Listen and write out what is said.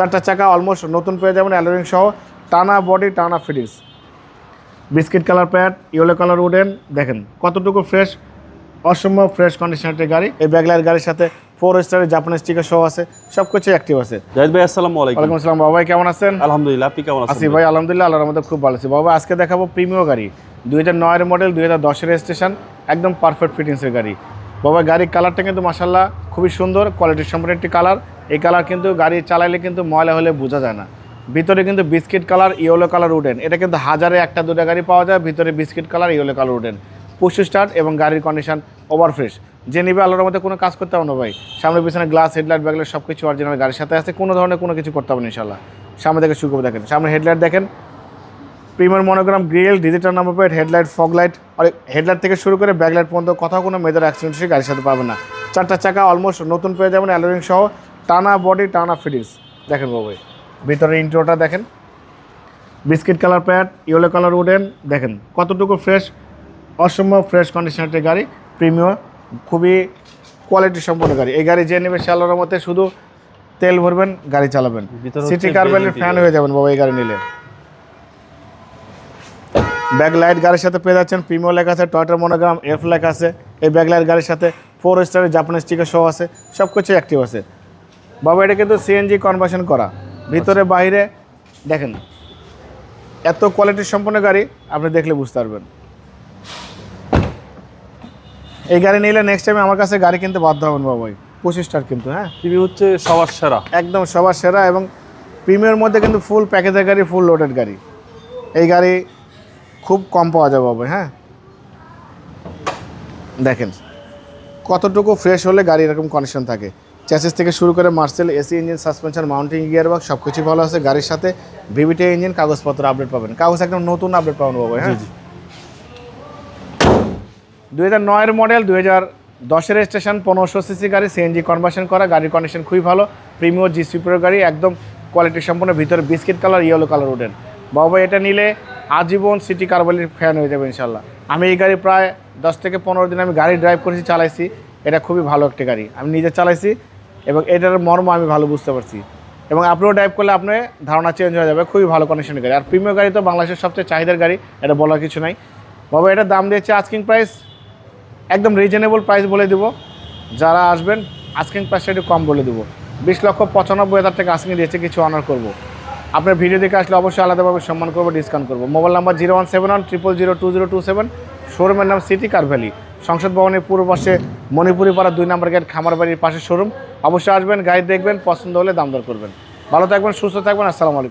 চারটা চাকা অলমোস্ট নতুন পেয়ে যাবেন অ্যালোরিং সহ। টানা বডি টানা fittings biscuit colour pad yellow colour wooden দেখেন কতটুকু ফ্রেশ অসম্ভব ফ্রেশ কন্ডিশনের গাড়ি। এই ব্যাগলাইট গাড়ির সাথে ফোর স্টারের জাপানিজ স্টিকার সহ আছে। সব কিছু অ্যাক্টিভ আছে। জাহিদ ভাই আসসালামু আলাইকুম। ওয়ালাইকুম আসসালাম বাবা কেমন আছেন? আলহামদুলিল্লাহ আপনি কেমন আসি আছেন ভাই আলহামদুলিল্লাহ আল্লাহর মধ্যে খুব ভালো আছি। বাবা আজকে দেখাবো প্রিমিয় গাড়ি। দুই হাজার নয়ের মডেল দুই হাজার দশের স্টেশন একদম পারফেক্ট ফিটিংসের গাড়ি। বাবা, গাড়ির কালারটা কিন্তু মাসাল্লাহ খুবই সুন্দর কোয়ালিটির সম্পন্ন একটি কালার এই কালার কিন্তু গাড়ি চালাইলে কিন্তু ময়লা হলে বোঝা যায় না। ভিতরে কিন্তু biscuit colour yellow colour wooden এটা কিন্তু হাজারে একটা দুটা গাড়ি পাওয়া যায়, ভিতরে biscuit colour yellow colour wooden push start এবং গাড়ির কন্ডিশন ওভার ফ্রেশ যে নিবে আল্লাহর মধ্যে কোনো কাজ করতে হবে না ভাই। সামনে পিছনে গ্লাস হেডলাইট ব্যাগলাইট সব কিছু অরিজিনাল গাড়ির সাথে আছে কোনো ধরনের কোনো কিছু করতে হবে না ইনশাল্লাহ সামনে দেখে শুরু দেখেন। সামনে হেডলাইট দেখেন। Premier monogram grill digital number plate headlight fog light headlight থেকে শুরু করে ব্যাকলাইট পর্যন্ত কোথাও কোনো মেজর অ্যাক্সিডেন্ট সে গাড়ির সাথে পাবে না। চারটা চাকা অলমোস্ট নতুন পেয়ে যাবেন অ্যালোরিং সহ টানা বডি টানা ফিটিংস দেখেন বাবু ভিতরে ইন্ট্রোটা দেখেন। Biscuit colour pad yellow colour wooden দেখেন কতটুকু ফ্রেশ অসম্ভব ফ্রেশ কন্ডিশনের গাড়ি প্রিমিয়ার খুবই কোয়ালিটি সম্পন্ন গাড়ি। এই গাড়ি যে নেবে সালোয়ারের মধ্যে শুধু তেল ভরবেন গাড়ি চালাবেন। সিটি কার্বেলের ফ্যান হয়ে যাবেন বাবা এই গাড়ি নিলে। ব্যাক লাইট গাড়ির সাথে পেয়ে যাচ্ছেন। প্রিমিও লেখা আছে টয়টার মনোগ্রাম এফ লেখা আছে। এই ব্যাক লাইট গাড়ির সাথে ফোর স্টারের জাপানিজ স্টিকার সহ আছে সব কিছু অ্যাক্টিভ আছে। বাবা এটা কিন্তু সিএনজি কনভার্সন করা। ভিতরে বাইরে দেখেন। এত কোয়ালিটির সম্পন্ন গাড়ি আপনি দেখলে বুঝতে পারবেন। এই গাড়ি নিলে নেক্সট টাইম আমার কাছে গাড়ি কিনতে বাধ্য হবেন বাবাই পঁচিশ স্টার কিন্তু হ্যাঁ? টিভি হচ্ছে সবার সেরা। একদম সবার সেরা এবং প্রিমিয়ার মধ্যে কিন্তু ফুল প্যাকেজের গাড়ি ফুল লোডেড গাড়ি। এই গাড়ি খুব কম পাওয়া যাবে হবে হ্যাঁ? দেখেন, কতটুকু ফ্রেশ হলে গাড়ি এরকম কন্ডিশন থাকে? চ্যাসেস থেকে শুরু করে Marcel AC engine suspension mounting gear box সব কিছু ভালো আছে। গাড়ির সাথে ভিভিটি ইঞ্জিন কাগজপত্র আপডেট পাবেন। কাগজ একদম নতুন আপডেট পাবেন বাবা হ্যাঁ। দুই হাজার নয়ের মডেল দুই হাজার দশের স্টেশন পনেরোশো সিসি গাড়ি সিএনজি কনভার্সন করা, গাড়ির কন্ডিশন খুবই ভালো। প্রিমিও জি সুপার গাড়ি, একদম কোয়ালিটি সম্পন্ন, ভিতরে biscuit colour yellow colour wooden বাবা, এটা নিলে আজীবন সিটি কারবালির ফ্যান হয়ে যাবে ইনশাল্লাহ আমি এই গাড়ি প্রায় দশ থেকে পনেরো দিন আমি গাড়ি ড্রাইভ করেছি, চালাইছি। এটা খুবই ভালো একটি গাড়ি। আমি নিজে চালাইছি এবং এটার মর্ম আমি ভালো বুঝতে পারছি। এবং আপনিও ড্রাইভ করলে আপনার ধারণা চেঞ্জ হয়ে যাবে। খুবই ভালো কন্ডিশনের গাড়ি। আর প্রিমিয়ার গাড়ি তো বাংলাদেশের সবচেয়ে চাহিদার গাড়ি, এটা বলার কিছু নাই। বাবা এটার দাম দিয়েছে আস্কিং প্রাইস একদম রিজনেবল প্রাইস বলে দিব। যারা আসবেন আস্কিং প্রাইসটা একটু কম বলে দেবো। বিশ লক্ষ পঁচানব্বই হাজার টাকা আস্কিং দিয়েছে, কিছু অনার করব। আপনার ভিডিও দেখে আসলে অবশ্যই আলাদাভাবে সম্মান করব ডিসকাউন্ট করব। Mobile number zero one seven one triple zero two zero two seven শোরুমের নাম সিটি কারভ্যালি সংসদ ভবনের পূর্ব পাশে মণিপুরি পাড়া দুই নম্বর গেট খামার বাড়ির পাশে শোরুম অবশ্যই আসবেন গাইড দেখবেন, পছন্দ হলে দাম দর করবেন। ভালো থাকবেন, সুস্থ থাকবেন, আসসালামু আলাইকুম।